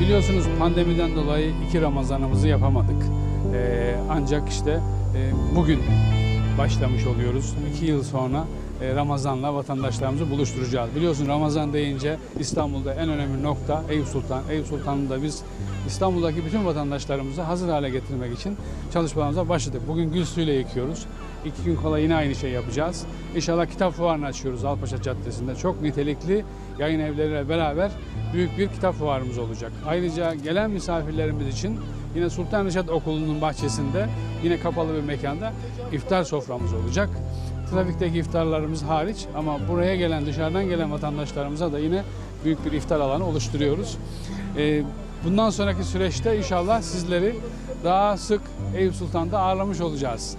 Biliyorsunuz pandemiden dolayı iki Ramazanımızı yapamadık. Ee, ancak işte e, bugün başlamış oluyoruz. İki yıl sonra e, Ramazan'la vatandaşlarımızı buluşturacağız. Biliyorsun Ramazan deyince İstanbul'da en önemli nokta Eyüp Sultan. Eyüp Sultan'ı da biz İstanbul'daki bütün vatandaşlarımızı hazır hale getirmek için çalışmalarımıza başladık. Bugün gül suyuyla yıkıyoruz. İki gün kala yine aynı şey yapacağız. İnşallah kitap fuarını açıyoruz Alpaşa Caddesi'nde. Çok nitelikli yayın evleriyle beraber büyük bir kitap fuarımız olacak. Ayrıca gelen misafirlerimiz için yine Sultan Reşat Okulu'nun bahçesinde yine kapalı bir mekanda iftar soframız olacak. Trafikteki iftarlarımız hariç ama buraya gelen dışarıdan gelen vatandaşlarımıza da yine büyük bir iftar alanı oluşturuyoruz. Ee, Bundan sonraki süreçte inşallah sizleri daha sık Eyüp Sultan'da ağırlamış olacağız.